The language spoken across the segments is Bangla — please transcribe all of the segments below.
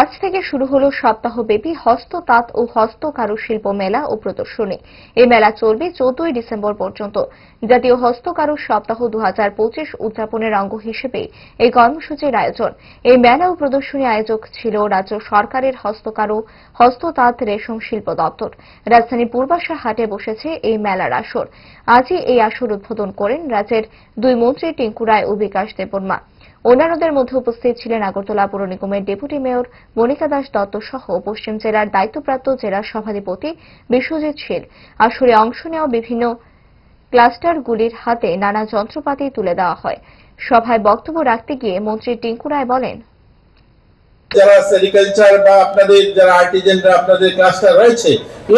আজ থেকে শুরু হলো সপ্তাহব্যাপী হস্ত তাঁত ও হস্ত কারুশিল্প মেলা ও প্রদর্শনী। এই মেলা চলবে চোদ্দই ডিসেম্বর পর্যন্ত। জাতীয় হস্তকারু সপ্তাহ দু উদযাপনের অঙ্গ হিসেবে এই কর্মসূচির আয়োজন। এই মেলা ও প্রদর্শনী আয়োজক ছিল রাজ্য সরকারের হস্তকারু হস্ত তাঁত রেশম শিল্প দপ্তর। রাজধানীর পূর্বাশা হাটে বসেছে এই মেলার আসর। আজই এই আসর উদ্বোধন করেন রাজ্যের দুই মন্ত্রী টিঙ্কু রায় ও বিকাশ দেববর্মা। অন্যান্যদের মধ্যে উপস্থিত ছিলেন আগরতলা পৌর নিগমের ডেপুটি মেয়র মনিকা দাস দত্ত সহ পশ্চিম জেলার দায়িত্বপ্রাপ্ত জেলা সভাধিপতি বিশ্বজিৎ শীল আসরে অংশ নেওয়া বিভিন্ন ক্লাস্টারগুলির হাতে নানা যন্ত্রপাতি তুলে দেওয়া হয়। সভায় বক্তব্য রাখতে গিয়ে মন্ত্রী টিঙ্কু রায় বলেন, যারা সেরিকালচার বা আপনাদের যারা আর্টিজেনরা আপনাদের ক্লাস্টার রয়েছে,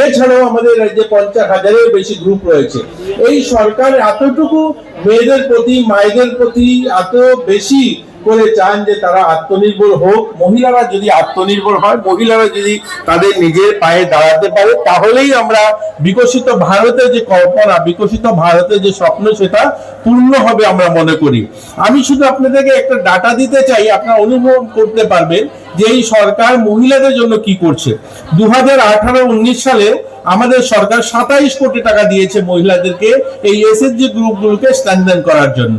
এছাড়াও আমাদের রাজ্যে পঞ্চাশ হাজারের বেশি গ্রুপ রয়েছে। এই সরকার এতটুকু মেয়েদের প্রতি, মায়েদের প্রতি এত বেশি করে চান যে তারা আত্মনির্ভর হোক। মহিলারা যদি আত্মনির্ভর হয়, মহিলারা যদি তাদের নিজের পায়ে দাঁড়াতে পারে, তাহলেই আমরা বিকশিত ভারতের যে কল্পনা, বিকশিত ভারতের যে স্বপ্ন, সেটা পূর্ণ হবে আমরা মনে করি। আমি শুধু আপনাদেরকে একটা ডাটা দিতে চাই, আপনারা অনুভব করতে পারবেন যে এই সরকার মহিলাদের জন্য কি করছে? দু হাজার আঠারো, উনিশ সালে আমাদের সরকার সাতাইশ কোটি টাকা দিয়েছে মহিলাদেরকে এই এসএসজি গ্রুপগুলোকে স্ট্যান্ডার্ড করার জন্য।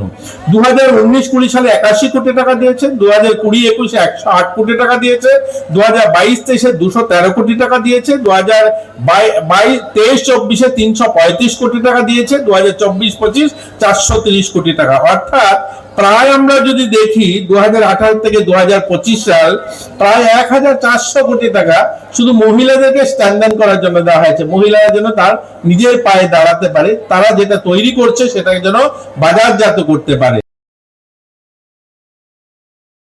দু হাজার উনিশ, কুড়ি সালে একাশি কোটি টাকা দিয়েছে দু হাজার কুড়ি, একুশে একশো আট কোটি টাকা দিয়েছে দু হাজার বাইশ, তেইশে দুশো তেরো কোটি টাকা দিয়েছে দু হাজার বাইশ, তেইশ, চব্বিশে তিনশো পঁয়ত্রিশ কোটি টাকা দিয়েছে দু হাজার চব্বিশ, পঁচিশ, চারশো তিরিশ কোটি টাকা। অর্থাৎ প্রায় আমরা যদি দেখি দু হাজার আঠারো থেকে দুহাজার পঁচিশ সাল, প্রায় এক হাজার চারশো কোটি টাকা শুধু মহিলাদেরকে স্ট্যান্ডার্ড করার জন্য দেওয়া হয়েছে। মহিলারা যেন তার নিজের পায়ে দাঁড়াতে পারে, তারা যেটা তৈরি করছে সেটাকে যেন বাজারজাত করতে পারে।